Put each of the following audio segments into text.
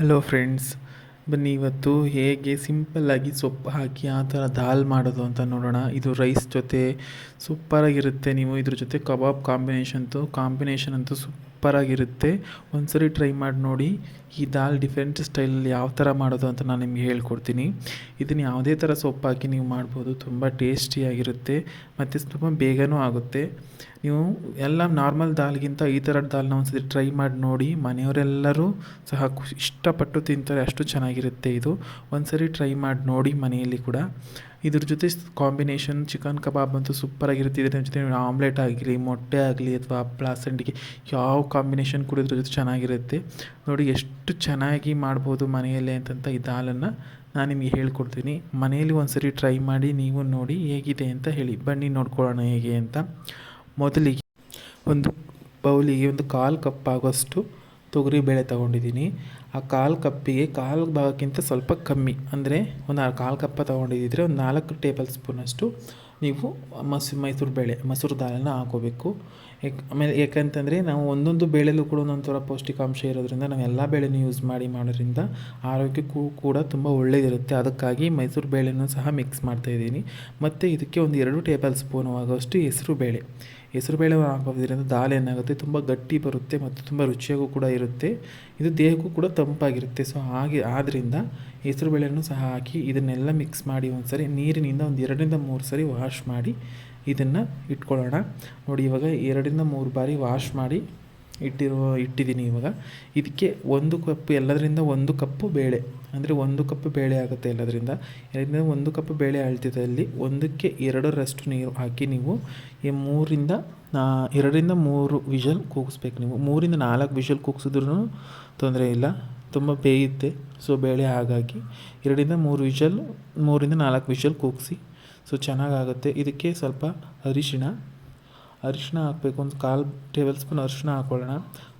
Hello friends ಬನ್ನಿ ಇವತ್ತು ಹೇಗೆ ಸಿಂಪಲ್ಲಾಗಿ ಸೊಪ್ಪು ಹಾಕಿ ಆ ಥರ ದಾಲ್ ಮಾಡೋದು ಅಂತ ನೋಡೋಣ. ಇದು ರೈಸ್ ಜೊತೆ ಸೂಪರಾಗಿರುತ್ತೆ. ನೀವು ಇದ್ರ ಜೊತೆ ಕಬಾಬ್ ಕಾಂಬಿನೇಷನ್ ಅಂತೂ ಕಾಂಬಿನೇಷನ್ ಅಂತೂ ಸೂಪರಾಗಿರುತ್ತೆ. ಒಂದ್ಸರಿ ಟ್ರೈ ಮಾಡಿ ನೋಡಿ ಈ ದಾಲ್ ಡಿಫ್ರೆಂಟ್ ಸ್ಟೈಲಲ್ಲಿ ಯಾವ ಥರ ಮಾಡೋದು ಅಂತ ನಾನು ನಿಮಗೆ ಹೇಳ್ಕೊಡ್ತೀನಿ. ಇದನ್ನು ಯಾವುದೇ ಥರ ಸೊಪ್ಪು ಹಾಕಿ ನೀವು ಮಾಡ್ಬೋದು. ತುಂಬ ಟೇಸ್ಟಿಯಾಗಿರುತ್ತೆ ಮತ್ತು ತುಂಬ ಬೇಗನೂ ಆಗುತ್ತೆ. ನೀವು ಎಲ್ಲ ನಾರ್ಮಲ್ ದಾಲ್ಗಿಂತ ಈ ಥರ ದಾಲ್ನ ಒಂದ್ಸತಿ ಟ್ರೈ ಮಾಡಿ ನೋಡಿ. ಮನೆಯವರೆಲ್ಲರೂ ಸಹ ಖುಷಿ ಇಷ್ಟಪಟ್ಟು ತಿಂತಾರೆ. ಅಷ್ಟು ಚೆನ್ನಾಗಿರುತ್ತೆ ಇದು. ಒಂದ್ಸರಿ ಟ್ರೈ ಮಾಡಿ ನೋಡಿ ಮನೆಯಲ್ಲಿ ಕೂಡ. ಇದ್ರ ಜೊತೆ ಕಾಂಬಿನೇಷನ್ ಚಿಕನ್ ಕಬಾಬ್ ಅಂತೂ ಸೂಪರಾಗಿರುತ್ತೆ ಇದ್ರ ಜೊತೆ ಆಮ್ಲೆಟ್ ಆಗಲಿ, ಮೊಟ್ಟೆ ಆಗಲಿ ಅಥವಾ ಹಪ್ಪಳ ಸಂಡಿಗೆ ಯಾವ ಕಾಂಬಿನೇಷನ್ ಕೂಡ ಇದ್ರ ಜೊತೆ ಚೆನ್ನಾಗಿರುತ್ತೆ. ನೋಡಿ ಎಷ್ಟು ಚೆನ್ನಾಗಿ ಮಾಡ್ಬೋದು ಮನೆಯಲ್ಲೇ ಅಂತಂತ ಈ ದಾಲನ್ನು ನಾನು ನಿಮಗೆ ಹೇಳ್ಕೊಡ್ತೀನಿ. ಮನೆಯಲ್ಲಿ ಒಂದ್ಸರಿ ಟ್ರೈ ಮಾಡಿ ನೀವು ನೋಡಿ ಹೇಗಿದೆ ಅಂತ ಹೇಳಿ. ಬನ್ನಿ ನೋಡ್ಕೊಳ್ಳೋಣ ಹೇಗೆ ಅಂತ. ಮೊದಲಿಗೆ ಒಂದು ಬೌಲಿಗೆ ಒಂದು ಕಾಲು ಕಪ್ ಆಗೋಷ್ಟು ತೊಗರಿಬೇಳೆ ತೊಗೊಂಡಿದ್ದೀನಿ. ಆ ಕಾಲು ಕಪ್ಪಿಗೆ ಕಾಲು ಭಾಗಕ್ಕಿಂತ ಸ್ವಲ್ಪ ಕಮ್ಮಿ. ಅಂದರೆ ಒಂದು ಕಾಲು ಕಪ್ಪ ತೊಗೊಂಡಿದ್ದರೆ ಒಂದು ನಾಲ್ಕು ಟೇಬಲ್ ಸ್ಪೂನಷ್ಟು ನೀವು ಮಸ್ ಮೈಸೂರು ಬೇಳೆ, ಮೊಸರು ದಾಲನ್ನ ಹಾಕೋಬೇಕು. ಯಾಕೆ, ಆಮೇಲೆ ಯಾಕಂತಂದರೆ ನಾವು ಒಂದೊಂದು ಬೇಳೆಲೂ ಕೂಡ ಒಂದೊಂದು ಥರ ಪೌಷ್ಟಿಕಾಂಶ ಇರೋದ್ರಿಂದ ನಾವು ಎಲ್ಲ ಬೇಳೆನೂ ಯೂಸ್ ಮಾಡಿ ಮಾಡೋದ್ರಿಂದ ಆರೋಗ್ಯಕ್ಕೂ ಕೂಡ ತುಂಬ ಒಳ್ಳೆಯದಿರುತ್ತೆ ಅದಕ್ಕಾಗಿ ಮೈಸೂರು ಬೇಳೆನೂ ಸಹ ಮಿಕ್ಸ್ ಮಾಡ್ತಾಯಿದ್ದೀನಿ ಮತ್ತು ಇದಕ್ಕೆ ಒಂದು ಎರಡು ಟೇಬಲ್ ಸ್ಪೂನ್ ಆಗೋಷ್ಟು ಹೆಸರು ಬೇಳೆ. ಹೆಸರು ಬೇಳೆ ಹಾಕೋದ್ರಿಂದ ದಾಲ್ ಏನಾಗುತ್ತೆ? ತುಂಬ ಗಟ್ಟಿ ಬರುತ್ತೆ ಮತ್ತು ತುಂಬ ರುಚಿಯಾಗೂ ಕೂಡ ಇರುತ್ತೆ. ಇದು ದೇಹಕ್ಕೂ ಕೂಡ ತಂಪಾಗಿರುತ್ತೆ. ಸೊ ಹಾಗೆ ಆದ್ದರಿಂದ ಹೆಸರು ಬೇಳೆಯನ್ನು ಸಹ ಹಾಕಿ ಇದನ್ನೆಲ್ಲ ಮಿಕ್ಸ್ ಮಾಡಿ ಒಂದು ಸರಿ ನೀರಿನಿಂದ ಒಂದು ಎರಡರಿಂದ ಮೂರು ಸರಿ ವಾಶ್ ಮಾಡಿ ಇದನ್ನು ಇಟ್ಕೊಳ್ಳೋಣ. ನೋಡಿ, ಇವಾಗ ಎರಡರಿಂದ ಮೂರು ಬಾರಿ ವಾಶ್ ಮಾಡಿ ಇಟ್ಟಿರೋ ಇಟ್ಟಿದ್ದೀನಿ ಇವಾಗ. ಇದಕ್ಕೆ ಒಂದು ಕಪ್ ಎಲ್ಲದರಿಂದ ಒಂದು ಕಪ್ಪು ಬೇಳೆ, ಅಂದರೆ ಒಂದು ಕಪ್ ಬೇಳೆ ಆಗುತ್ತೆ ಎಲ್ಲದರಿಂದ. ಎರಡರಿಂದ ಒಂದು ಕಪ್ ಬೇಳೆ ಅಳ್ತಿದ್ದಲ್ಲಿ ಒಂದಕ್ಕೆ ಎರಡರಷ್ಟು ನೀರು ಹಾಕಿ ನೀವು ಈ ಮೂರಿಂದ ಎರಡರಿಂದ ಮೂರು ವಿಷಲ್ ಕೂಗಿಸ್ಬೇಕು ನೀವು. ಮೂರಿಂದ ನಾಲ್ಕು ವಿಷಲ್ ಕೂಗಿಸಿದ್ರೂ ತೊಂದರೆ ಇಲ್ಲ. ತುಂಬ ಬೇಯುತ್ತೆ ಸೊ ಬೇಳೆ ಹಾಗಾಗಿ ಎರಡರಿಂದ ಮೂರು ವಿಷಲ್, ಮೂರಿಂದ ನಾಲ್ಕು ವಿಷಲ್ ಕೂಗಿಸಿ. ಸೊ ಚೆನ್ನಾಗಾಗುತ್ತೆ. ಇದಕ್ಕೆ ಸ್ವಲ್ಪ ಅರಿಶಿಣ. ಅರಿಶಿಣ ಹಾಕಬೇಕು. ಒಂದು ಕಾಲು ಟೇಬಲ್ ಸ್ಪೂನ್ ಅರಿಶಿಣ ಹಾಕ್ಕೊಳ್ಳೋಣ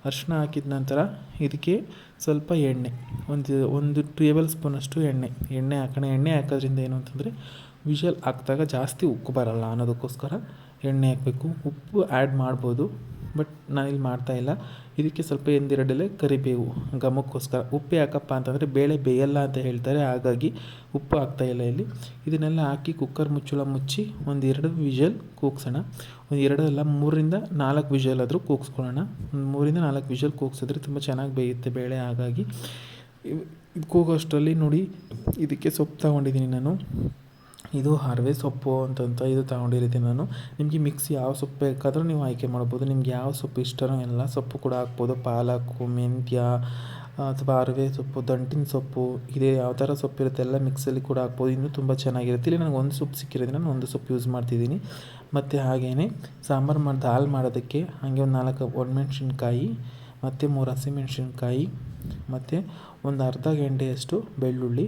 ಅರಿಶಿಣ ಹಾಕಿದ ನಂತರ ಇದಕ್ಕೆ ಸ್ವಲ್ಪ ಎಣ್ಣೆ. ಒಂದು ಒಂದು ಟೇಬಲ್ ಸ್ಪೂನಷ್ಟು ಎಣ್ಣೆ. ಎಣ್ಣೆ ಹಾಕೋಣ. ಎಣ್ಣೆ ಹಾಕೋದ್ರಿಂದ ಏನು ಅಂತಂದರೆ ವಿಷಲ್ ಹಾಕಿದಾಗ ಜಾಸ್ತಿ ಉಕ್ಕು ಬರಲ್ಲ ಅನ್ನೋದಕ್ಕೋಸ್ಕರ ಎಣ್ಣೆ ಹಾಕಬೇಕು. ಉಪ್ಪು ಆ್ಯಡ್ ಮಾಡ್ಬೋದು. ಬಟ್ ನಾನಿಲ್ಲಿ ಮಾಡ್ತಾಯಿಲ್ಲ ಇದಕ್ಕೆ ಸ್ವಲ್ಪ ಎಂದಿರಡಲೆ ಕರಿಬೇವು, ಘಮಕ್ಕೋಸ್ಕರ. ಉಪ್ಪು ಯಾಕಪ್ಪ ಅಂತಂದರೆ ಬೇಳೆ ಬೇಯಲ್ಲ ಅಂತ ಹೇಳ್ತಾರೆ, ಹಾಗಾಗಿ ಉಪ್ಪು ಹಾಕ್ತಾಯಿಲ್ಲ ಇಲ್ಲಿ ಇದನ್ನೆಲ್ಲ ಹಾಕಿ ಕುಕ್ಕರ್ ಮುಚ್ಚಳ ಮುಚ್ಚಿ ಒಂದು ಎರಡು ವಿಷಲ್ ಕೂಗ್ಸೋಣ. ಒಂದು ಎರಡು ಅಲ್ಲ, ಮೂರರಿಂದ ನಾಲ್ಕು ವಿಷಲ್ ಆದರೂ ಕೂಗಿಸ್ಕೊಳ್ಳೋಣ. ಒಂದು ಮೂರಿಂದ ನಾಲ್ಕು ವಿಷಲ್ ಕೂಗ್ಸಿದ್ರೆ ತುಂಬ ಚೆನ್ನಾಗಿ ಬೇಯುತ್ತೆ ಬೇಳೆ, ಹಾಗಾಗಿ ಇದು ಕೂಗೋಷ್ಟರಲ್ಲಿ ನೋಡಿ, ಇದಕ್ಕೆ ಸೊಪ್ಪು ತಗೊಂಡಿದ್ದೀನಿ ನಾನು. ಇದು ಹರವೆ ಸೊಪ್ಪು ಅಂತಂತ ಇದು ತಗೊಂಡಿರ್ತೀನಿ ನಾನು. ನಿಮಗೆ ಮಿಕ್ಸ್ ಯಾವ ಸೊಪ್ಪು ಬೇಕಾದರೂ ನೀವು ಆಯ್ಕೆ ಮಾಡ್ಬೋದು. ನಿಮ್ಗೆ ಯಾವ ಸೊಪ್ಪು ಇಷ್ಟನೋ ಎಲ್ಲ ಸೊಪ್ಪು ಕೂಡ ಹಾಕ್ಬೋದು. ಪಾಲಕ್ಕು ಮೆಂತ್ಯ, ಅಥವಾ ಅರವೆ ಸೊಪ್ಪು, ದಂಟಿನ ಸೊಪ್ಪು, ಇದೇ ಯಾವ ಥರ ಸೊಪ್ಪು ಇರುತ್ತೆ ಎಲ್ಲ ಮಿಕ್ಸಲ್ಲಿ ಕೂಡ ಹಾಕ್ಬೋದು. ಇನ್ನೂ ತುಂಬ ಚೆನ್ನಾಗಿರುತ್ತೆ. ಇಲ್ಲಿ ನನಗೆ ಒಂದು ಸೊಪ್ಪು ಸಿಕ್ಕಿರೋದ್ರಿಂದ ನಾನು ಒಂದು ಸೊಪ್ಪು ಯೂಸ್ ಮಾಡ್ತಿದ್ದೀನಿ. ಮತ್ತು ಹಾಗೆಯೇ ಸಾಂಬಾರು ಮಾಡಿ ದಾಲ್ ಮಾಡೋದಕ್ಕೆ ಹಾಗೆ ಒಂದು ನಾಲ್ಕು ಒಣಮೆಣ್ಸಿನ್ಕಾಯಿ, ಮತ್ತು ಮೂರು ಹಸಿಮೆಣ್ಸಿನ್ಕಾಯಿ, ಮತ್ತು ಒಂದು ಅರ್ಧ ಗಂಟೆಯಷ್ಟು ಬೆಳ್ಳುಳ್ಳಿ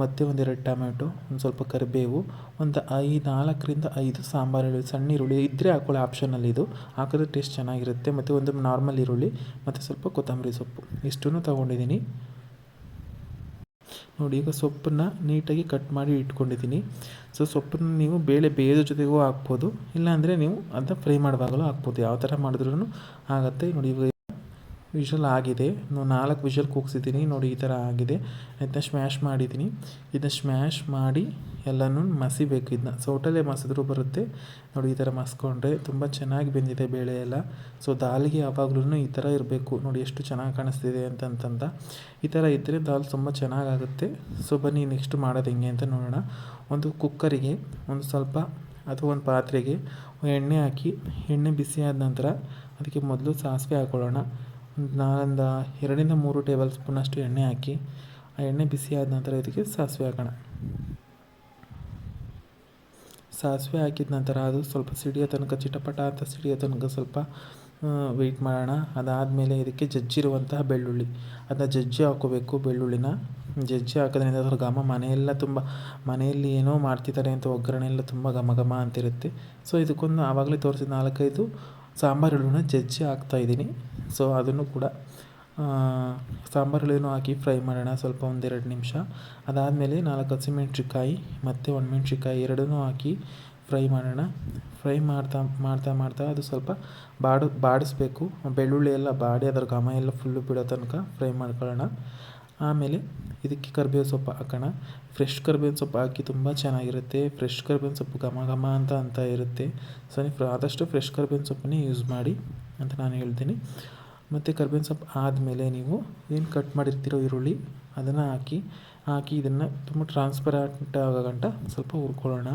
ಮತ್ತು ಒಂದೆರಡು ಟೊಮೆಟೊ ಒಂದು ಸ್ವಲ್ಪ ಕರಿಬೇವು, ಒಂದು ಐದು ನಾಲ್ಕರಿಂದ ಐದು ಸಾಂಬಾರು ಈರುಳ್ಳಿ ಸಣ್ಣ ಈರುಳ್ಳಿ ಇದ್ದರೆ ಹಾಕೊಳ್ಳೋ ಆಪ್ಷನಲ್ಲಿ ಇದು. ಹಾಕಿದ್ರೆ ಟೇಸ್ಟ್ ಚೆನ್ನಾಗಿರುತ್ತೆ. ಮತ್ತು ಒಂದು ನಾರ್ಮಲ್ ಈರುಳ್ಳಿ, ಮತ್ತು ಸ್ವಲ್ಪ ಕೊತ್ತಂಬರಿ ಸೊಪ್ಪು. ಇಷ್ಟನ್ನು ತೊಗೊಂಡಿದ್ದೀನಿ. ನೋಡಿ, ಈಗ ಸೊಪ್ಪನ್ನು ನೀಟಾಗಿ ಕಟ್ ಮಾಡಿ ಇಟ್ಕೊಂಡಿದ್ದೀನಿ. ಸೊ ಸೊಪ್ಪನ್ನು ನೀವು ಬೇಳೆ ಬೇಯದ ಜೊತೆಗೂ ಹಾಕ್ಬೋದು. ಇಲ್ಲಾಂದರೆ ನೀವು ಅದನ್ನ ಫ್ರೈ ಮಾಡುವಾಗಲೂ ಹಾಕ್ಬೋದು. ಯಾವ ಥರ ಮಾಡಿದ್ರೂ ಆಗುತ್ತೆ. ನೋಡಿ ಇವಾಗ ವಿಷಲ್ ಆಗಿದೆ. ನಾಲ್ಕು ವಿಷಲ್ ಕೂಗ್ಸಿದ್ದೀನಿ. ನೋಡಿ, ಈ ಥರ ಆಗಿದೆ. ಇದನ್ನ ಸ್ಮ್ಯಾಶ್ ಮಾಡಿದ್ದೀನಿ. ಇದನ್ನ ಸ್ಮ್ಯಾಶ್ ಮಾಡಿ ಎಲ್ಲನೂ ಮಸಿಬೇಕು ಇದನ್ನ. ಸೌಟಲ್ಲೇ ಮಸಿದ್ರೂ ಬರುತ್ತೆ. ನೋಡಿ, ಈ ಥರ ಮಸ್ಕೊಂಡ್ರೆ ತುಂಬ ಚೆನ್ನಾಗಿ ಬೆಂದಿದೆ ಬೇಳೆ ಎಲ್ಲ. ಸೊ ದಾಲ್ಗೆ ಯಾವಾಗ್ಲೂ ಈ ಥರ ಇರಬೇಕು. ನೋಡಿ, ಎಷ್ಟು ಚೆನ್ನಾಗಿ ಕಾಣಿಸ್ತಿದೆ ಅಂತಂತಂದ ಈ ಥರ ಇದ್ದರೆ ದಾಲ್ ತುಂಬ ಚೆನ್ನಾಗಾಗುತ್ತೆ. ಸೊ ಬನ್ನಿ ನೆಕ್ಸ್ಟ್ ಮಾಡೋದು ಹೆಂಗೆ ಅಂತ ನೋಡೋಣ. ಒಂದು ಕುಕ್ಕರಿಗೆ ಒಂದು ಸ್ವಲ್ಪ ಅಥವಾ ಒಂದು ಪಾತ್ರೆಗೆ ಎಣ್ಣೆ ಹಾಕಿ, ಎಣ್ಣೆ ಬಿಸಿ ಆದ ನಂತರ ಅದಕ್ಕೆ ಮೊದಲು ಸಾಸಿವೆ ಹಾಕ್ಕೊಳ್ಳೋಣ ನಾನೊಂದು ಎರಡರಿಂದ ಮೂರು ಟೇಬಲ್ ಸ್ಪೂನಷ್ಟು ಎಣ್ಣೆ ಹಾಕಿ, ಆ ಎಣ್ಣೆ ಬಿಸಿ ಆದ ನಂತರ ಇದಕ್ಕೆ ಸಾಸಿವೆ ಹಾಕೋಣ. ಸಾಸಿವೆ ಹಾಕಿದ ನಂತರ ಅದು ಸ್ವಲ್ಪ ಸಿಡಿಯೋ ತನಕ, ಚಿಟಪಟ ಅಂತ ಸಿಡಿಯೋ ತನಕ ಸ್ವಲ್ಪ ವೆಯ್ಟ್ ಮಾಡೋಣ. ಅದಾದಮೇಲೆ ಇದಕ್ಕೆ ಜಜ್ಜಿರುವಂತಹ ಬೆಳ್ಳುಳ್ಳಿ. ಅದನ್ನ ಜಜ್ಜಿ ಹಾಕೋಬೇಕು ಬೆಳ್ಳುಳ್ಳಿನ. ಜಜ್ಜಿ ಹಾಕೋದ್ರಿಂದ ಅದರ ಘಮ ಮನೆಯೆಲ್ಲ ತುಂಬ, ಮನೆಯಲ್ಲಿ ಏನೋ ಮಾಡ್ತಿದ್ದಾರೆ ಅಂತ ಒಗ್ಗರಣೆ ಎಲ್ಲ ತುಂಬ ಘಮ ಘಮ ಅಂತಿರುತ್ತೆ. ಸೊ ಇದಕ್ಕೊಂದು ಆವಾಗಲೇ ತೋರಿಸಿದ ನಾಲ್ಕೈದು ಸಾಂಬಾರುಗಳನ್ನ ಜಜ್ಜಿ ಹಾಕ್ತಾಯಿದ್ದೀನಿ ಸೊ ಅದನ್ನು ಕೂಡ ಸಾಂಬಾರುಗಳೇನು ಹಾಕಿ ಫ್ರೈ ಮಾಡೋಣ ಸ್ವಲ್ಪ ಒಂದೆರಡು ನಿಮಿಷ. ಅದಾದಮೇಲೆ ನಾಲ್ಕು ಹಸಿಮೆಣ್ಸಿಕಾಯಿ ಮತ್ತು ಒಣಮೆಣ್ಸಿನ್ಕಾಯಿ ಎರಡನ್ನೂ ಹಾಕಿ ಫ್ರೈ ಮಾಡೋಣ. ಫ್ರೈ ಮಾಡ್ತಾ ಮಾಡ್ತಾ ಮಾಡ್ತಾ ಅದು ಸ್ವಲ್ಪ ಬಾಡು, ಬಾಡಿಸ್ಬೇಕು. ಬೆಳ್ಳುಳ್ಳಿ ಎಲ್ಲ ಬಾಡಿ ಅದರ ಘಮ ಎಲ್ಲ ಫುಲ್ಲು ಬಿಡೋ ತನಕ ಫ್ರೈ ಮಾಡ್ಕೊಳ್ಳೋಣ. ಆಮೇಲೆ ಇದಕ್ಕೆ ಕರ್ಬೇವು ಸೊಪ್ಪು ಹಾಕೋಣ. ಫ್ರೆಶ್ ಕರ್ಬೇವಿನ ಸೊಪ್ಪು ಹಾಕಿ ತುಂಬ ಚೆನ್ನಾಗಿರುತ್ತೆ. ಫ್ರೆಶ್ ಕರಿಬೇವಿನ ಸೊಪ್ಪು ಘಮ ಘಮ ಅಂತ ಅಂತ ಇರುತ್ತೆ. ಸೊ ನೀವು ಆದಷ್ಟು ಫ್ರೆಶ್ ಕರಿಬೇವಿನ ಸೊಪ್ಪನ್ನೇ ಯೂಸ್ ಮಾಡಿ ಅಂತ ನಾನು ಹೇಳ್ತೀನಿ. ಮತ್ತು ಕರ್ಬೇವಿನ ಸೊಪ್ಪು ಆದಮೇಲೆ ನೀವು ಏನು ಕಟ್ ಮಾಡಿರ್ತೀರೋ ಈರುಳ್ಳಿ ಅದನ್ನು ಹಾಕಿ ಹಾಕಿ ಇದನ್ನು ತುಂಬ ಟ್ರಾನ್ಸ್ಪರೆಂಟ್ ಆಗೋ ಗಂಟ ಸ್ವಲ್ಪ ಹುರ್ಕೊಳ್ಳೋಣ.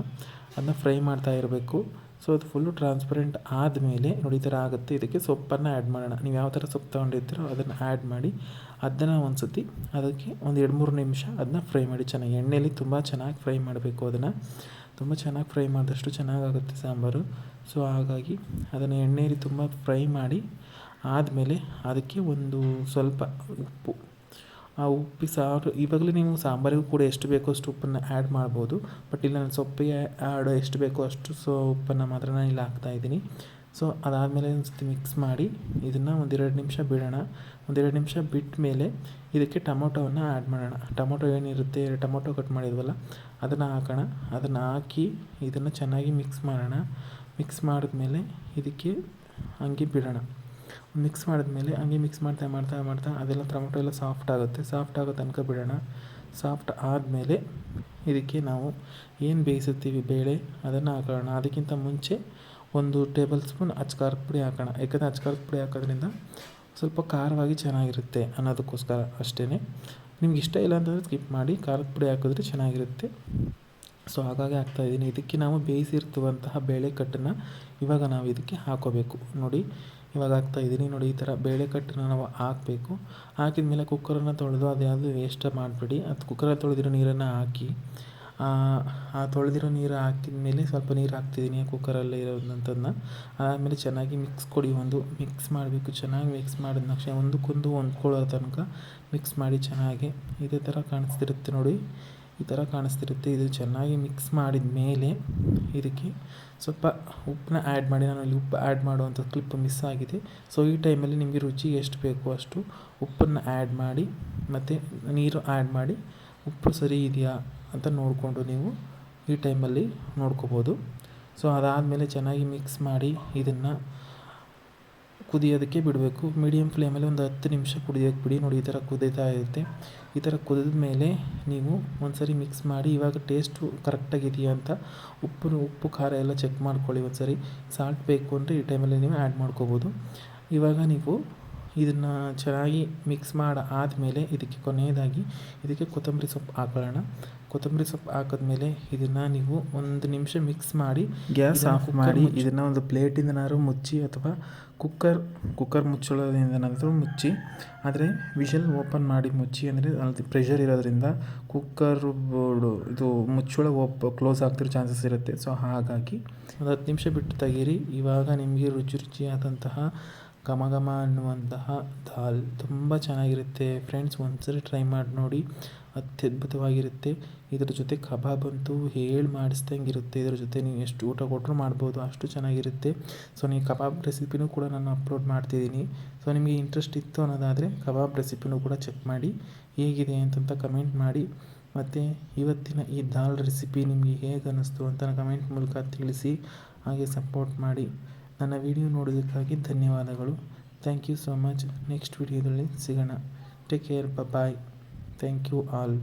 ಅದನ್ನ ಫ್ರೈ ಮಾಡ್ತಾ ಇರಬೇಕು. ಸೊ ಅದು ಫುಲ್ಲು ಟ್ರಾನ್ಸ್ಪರೆಂಟ್ ಆದಮೇಲೆ ನೋಡಿ ಥರ ಆಗುತ್ತೆ. ಇದಕ್ಕೆ ಸೊಪ್ಪನ್ನು ಆ್ಯಡ್ ಮಾಡೋಣ. ನೀವು ಯಾವ ಥರ ಸೊಪ್ಪು ತೊಗೊಂಡಿರ್ತೀರೋ ಅದನ್ನು ಆ್ಯಡ್ ಮಾಡಿ, ಅದನ್ನು ಒಂದು ಸತಿ ಅದಕ್ಕೆ ಒಂದು ಎರಡು ಮೂರು ನಿಮಿಷ ಅದನ್ನ ಫ್ರೈ ಮಾಡಿ. ಚೆನ್ನಾಗಿ ಎಣ್ಣೆಯಲ್ಲಿ ತುಂಬ ಚೆನ್ನಾಗಿ ಫ್ರೈ ಮಾಡಬೇಕು ಅದನ್ನು. ತುಂಬ ಚೆನ್ನಾಗಿ ಫ್ರೈ ಮಾಡಿದಷ್ಟು ಚೆನ್ನಾಗಾಗುತ್ತೆ ಸಾಂಬಾರು. ಸೊ ಹಾಗಾಗಿ ಅದನ್ನು ಎಣ್ಣೆಯಲ್ಲಿ ತುಂಬ ಫ್ರೈ ಮಾಡಿ, ಆದಮೇಲೆ ಅದಕ್ಕೆ ಒಂದು ಸ್ವಲ್ಪ ಉಪ್ಪು ಆ ಉಪ್ಪಿ ಸಾರು ಇವಾಗಲೇ ನೀವು ಸಾಂಬಾರಿಗೂ ಕೂಡ ಎಷ್ಟು ಬೇಕೋ ಅಷ್ಟು ಉಪ್ಪನ್ನು ಆ್ಯಡ್ ಮಾಡ್ಬೋದು. ಬಟ್ ಇಲ್ಲ, ನಾನು ಸೊಪ್ಪಿಗೆ ಆ್ಯಡ್ ಎಷ್ಟು ಬೇಕೋ ಅಷ್ಟು ಸೊ, ಉಪ್ಪನ್ನು ಮಾತ್ರ ನಾನು ಇಲ್ಲಿ ಹಾಕ್ತಾಯಿದ್ದೀನಿ ಸೊ ಅದಾದಮೇಲೆ ಒಂದು ಸತಿ ಮಿಕ್ಸ್ ಮಾಡಿ ಇದನ್ನು ಒಂದೆರಡು ನಿಮಿಷ ಬಿಡೋಣ. ಒಂದೆರಡು ನಿಮಿಷ ಬಿಟ್ಟ ಮೇಲೆ ಇದಕ್ಕೆ ಟೊಮೊಟೊವನ್ನು ಆ್ಯಡ್ ಮಾಡೋಣ. ಟೊಮೊಟೊ ಏನಿರುತ್ತೆ ಟೊಮೊಟೊ ಕಟ್ ಮಾಡಿದ್ವಲ್ಲ, ಅದನ್ನು ಹಾಕೋಣ. ಅದನ್ನು ಹಾಕಿ ಇದನ್ನು ಚೆನ್ನಾಗಿ ಮಿಕ್ಸ್ ಮಾಡೋಣ. ಮಿಕ್ಸ್ ಮಾಡಿದ್ಮೇಲೆ ಇದಕ್ಕೆ ಹಂಗೆ ಬಿಡೋಣ. ಮಿಕ್ಸ್ ಮಾಡಿದ್ಮೇಲೆ ಹಂಗೆ ಮಿಕ್ಸ್ ಮಾಡ್ತಾ ಮಾಡ್ತಾ ಮಾಡ್ತಾ ಅದೆಲ್ಲ ಟೊಮೊಟೊ ಎಲ್ಲ ಸಾಫ್ಟ್ ಆಗುತ್ತೆ. ಸಾಫ್ಟ್ ಆಗೋ ತನಕ ಬಿಡೋಣ. ಸಾಫ್ಟ್ ಆದಮೇಲೆ ಇದಕ್ಕೆ ನಾವು ಏನು ಬೇಯಿಸುತ್ತೀವಿ? ಬೇಳೆ ಅದನ್ನು ಹಾಕೋಣ. ಅದಕ್ಕಿಂತ ಮುಂಚೆ ಒಂದು ಟೇಬಲ್ ಸ್ಪೂನ್ ಅಚ್ಕಾರದ ಪುಡಿ ಹಾಕೋಣ. ಯಾಕಂದರೆ ಅಚ್ಕಾರದ ಪುಡಿ ಹಾಕೋದ್ರಿಂದ ಸ್ವಲ್ಪ ಖಾರವಾಗಿ ಚೆನ್ನಾಗಿರುತ್ತೆ ಅನ್ನೋದಕ್ಕೋಸ್ಕರ ಅಷ್ಟೇ ನಿಮ್ಗೆ ಇಷ್ಟ ಇಲ್ಲ ಅಂತಂದರೆ ಸ್ಕಿಪ್ ಮಾಡಿ ಖಾರದ ಪುಡಿ ಹಾಕಿದ್ರೆ ಚೆನ್ನಾಗಿರುತ್ತೆ. ಸೊ ಹಾಗಾಗಿ ಹಾಕ್ತಾಯಿದ್ದೀನಿ ಇದಕ್ಕೆ ನಾವು ಬೇಯಿಸಿರ್ತುವಂತಹ ಬೇಳೆ ಕಟ್ಟನ್ನು ಇವಾಗ ನಾವು ಇದಕ್ಕೆ ಹಾಕೋಬೇಕು. ನೋಡಿ ಇವಾಗ ಹಾಕ್ತಾಯಿದ್ದೀನಿ ನೋಡಿ ಈ ಥರ ಬೇಳೆ ಕಟ್ಟನ್ನು ನಾವು ಹಾಕಬೇಕು. ಹಾಕಿದ ಮೇಲೆ ಕುಕ್ಕರನ್ನು ತೊಳೆದು ಅದು ಯಾವುದು ವೇಸ್ಟ್ ಮಾಡಬೇಡಿ. ಅದು ಕುಕ್ಕರಲ್ಲಿ ತೊಳೆದಿರೋ ನೀರನ್ನು ಹಾಕಿ, ಆ ತೊಳೆದಿರೋ ನೀರು ಹಾಕಿದ ಮೇಲೆ ಸ್ವಲ್ಪ ನೀರು ಹಾಕ್ತಿದ್ದೀನಿ ಕುಕ್ಕರಲ್ಲೇ ಇರೋದಂಥದ್ದನ್ನ. ಆಮೇಲೆ ಚೆನ್ನಾಗಿ ಮಿಕ್ಸ್ ಕೊಡಿ. ಒಂದು ಮಿಕ್ಸ್ ಮಾಡಬೇಕು. ಚೆನ್ನಾಗಿ ಮಿಕ್ಸ್ ಮಾಡಿದ ತಕ್ಷಣ ಒಂದಕ್ಕೊಂದು ಹೊಂದ್ಕೊಳ್ಳೋ ತನಕ ಮಿಕ್ಸ್ ಮಾಡಿ ಚೆನ್ನಾಗಿ. ಇದೇ ಥರ ಕಾಣಿಸ್ತಿರುತ್ತೆ ನೋಡಿ. ಈ ಥರ ಕಾಣಿಸ್ತಿರುತ್ತೆ. ಇದು ಚೆನ್ನಾಗಿ ಮಿಕ್ಸ್ ಮಾಡಿದ ಮೇಲೆ ಇದಕ್ಕೆ ಸ್ವಲ್ಪ ಉಪ್ಪನ್ನ ಆ್ಯಡ್ ಮಾಡಿ. ನಾನು ಇಲ್ಲಿ ಉಪ್ಪು ಆ್ಯಡ್ ಮಾಡುವಂಥ ಕ್ಲಿಪ್ ಮಿಸ್ ಆಗಿದೆ. ಸೊ ಈ ಟೈಮಲ್ಲಿ ನಿಮಗೆ ರುಚಿಗೆ ಎಷ್ಟು ಬೇಕೋ ಅಷ್ಟು ಉಪ್ಪನ್ನು ಆ್ಯಡ್ ಮಾಡಿ, ಮತ್ತು ನೀರು ಆ್ಯಡ್ ಮಾಡಿ, ಉಪ್ಪು ಸರಿ ಇದೆಯಾ ಅಂತ ನೋಡಿಕೊಂಡು ನೀವು ಈ ಟೈಮಲ್ಲಿ ನೋಡ್ಕೋಬೋದು. ಸೊ ಅದಾದಮೇಲೆ ಚೆನ್ನಾಗಿ ಮಿಕ್ಸ್ ಮಾಡಿ ಇದನ್ನು ಕುದಿಯೋದಕ್ಕೆ ಬಿಡಬೇಕು. ಮೀಡಿಯಮ್ ಫ್ಲೇಮಲ್ಲಿ ಒಂದು ಹತ್ತು ನಿಮಿಷ ಕುದಿಯೋಕ್ಕೆ ಬಿಡಿ. ನೋಡಿ, ಈ ಥರ ಕುದೀತಾ ಇರುತ್ತೆ. ಈ ಥರ ಕುದಿದ ಮೇಲೆ ನೀವು ಒಂದು ಸರಿ ಮಿಕ್ಸ್ ಮಾಡಿ, ಇವಾಗ ಟೇಸ್ಟು ಕರೆಕ್ಟಾಗಿದೆಯಾ ಅಂತ ಉಪ್ಪು ಉಪ್ಪು, ಖಾರ ಎಲ್ಲ ಚೆಕ್ ಮಾಡ್ಕೊಳ್ಳಿ ಒಂದು ಸರಿ ಸಾಲ್ಟ್ ಬೇಕು ಅಂದರೆ ಈ ಟೈಮಲ್ಲಿ ನೀವು ಆ್ಯಡ್ ಮಾಡ್ಕೋಬೋದು. ಇವಾಗ ನೀವು ಇದನ್ನು ಚೆನ್ನಾಗಿ ಮಿಕ್ಸ್ ಮಾಡಿ ಆದಮೇಲೆ ಇದಕ್ಕೆ ಕೊನೆಯದಾಗಿ ಇದಕ್ಕೆ ಕೊತ್ತಂಬರಿ ಸೊಪ್ಪು ಹಾಕೊಳ್ಳೋಣ. ಕೊತ್ತಂಬರಿ ಸೊಪ್ಪು ಹಾಕಿದ್ಮೇಲೆ ಇದನ್ನು ನೀವು ಒಂದು ನಿಮಿಷ ಮಿಕ್ಸ್ ಮಾಡಿ ಗ್ಯಾಸ್ ಆಫ್ ಮಾಡಿ ಇದನ್ನು ಒಂದು ಪ್ಲೇಟಿಂದನಾದ್ರೂ ಮುಚ್ಚಿ ಅಥವಾ ಕುಕ್ಕರ್ ಕುಕ್ಕರ್ ಮುಚ್ಚಳೋದ್ರಿಂದನಾದರೂ ಮುಚ್ಚಿ ಆದರೆ ವಿಷಲ್ ಓಪನ್ ಮಾಡಿ ಮುಚ್ಚಿ ಅಂದರೆ ಅಲ್ಲಿ ಪ್ರೆಷರ್ ಇರೋದ್ರಿಂದ ಕುಕ್ಕರ್ ಇದು ಮುಚ್ಚಳ ಓಪ್ ಕ್ಲೋಸ್ ಆಗ್ತಿರೋ ಚಾನ್ಸಸ್ ಇರುತ್ತೆ. ಸೊ ಹಾಗಾಗಿ ಒಂದು ಹತ್ತು ನಿಮಿಷ ಬಿಟ್ಟು ತೆಗೀರಿ. ಇವಾಗ ನಿಮಗೆ ರುಚಿ ರುಚಿಯಾದಂತಹ ಘಮ ಘಮ ಅನ್ನುವಂತಹ ದಾಲ್ ತುಂಬ ಚೆನ್ನಾಗಿರುತ್ತೆ. ಫ್ರೆಂಡ್ಸ್ ಒಂದ್ಸರಿ ಟ್ರೈ ಮಾಡಿ ನೋಡಿ. ಅತ್ಯದ್ಭುತವಾಗಿರುತ್ತೆ. ಇದ್ರ ಜೊತೆ ಕಬಾಬ್ ಅಂತೂ ಹೇಳಿ ಮಾಡಿಸ್ದಂಗೆ ಇರುತ್ತೆ ಇದ್ರ ಜೊತೆ ನೀವು ಎಷ್ಟು ಊಟ ಕೊಟ್ಟರು ಮಾಡ್ಬೋದು, ಅಷ್ಟು ಚೆನ್ನಾಗಿರುತ್ತೆ. ಸೊ ನೀವು ಕಬಾಬ್ ರೆಸಿಪಿನೂ ಕೂಡ ನಾನು ಅಪ್ಲೋಡ್ ಮಾಡ್ತಿದ್ದೀನಿ. ಸೊ ನಿಮಗೆ ಇಂಟ್ರೆಸ್ಟ್ ಇತ್ತು ಅನ್ನೋದಾದರೆ ಕಬಾಬ್ ರೆಸಿಪಿನೂ ಕೂಡ ಚೆಕ್ ಮಾಡಿ. ಹೇಗಿದೆ ಅಂತಂತ ಕಮೆಂಟ್ ಮಾಡಿ. ಮತ್ತು ಇವತ್ತಿನ ಈ ದಾಲ್ ರೆಸಿಪಿ ನಿಮಗೆ ಹೇಗೆ ಅನ್ನಿಸ್ತು ಅಂತ ಕಮೆಂಟ್ ಮೂಲಕ ತಿಳಿಸಿ. ಹಾಗೆ ಸಪೋರ್ಟ್ ಮಾಡಿ. ನನ್ನ ವಿಡಿಯೋ ನೋಡೋದಕ್ಕಾಗಿ ಧನ್ಯವಾದಗಳು. Thank you so much next ವಿಡಿಯೋದಲ್ಲಿ ಸಿಗೋಣ. Take care bye thank you all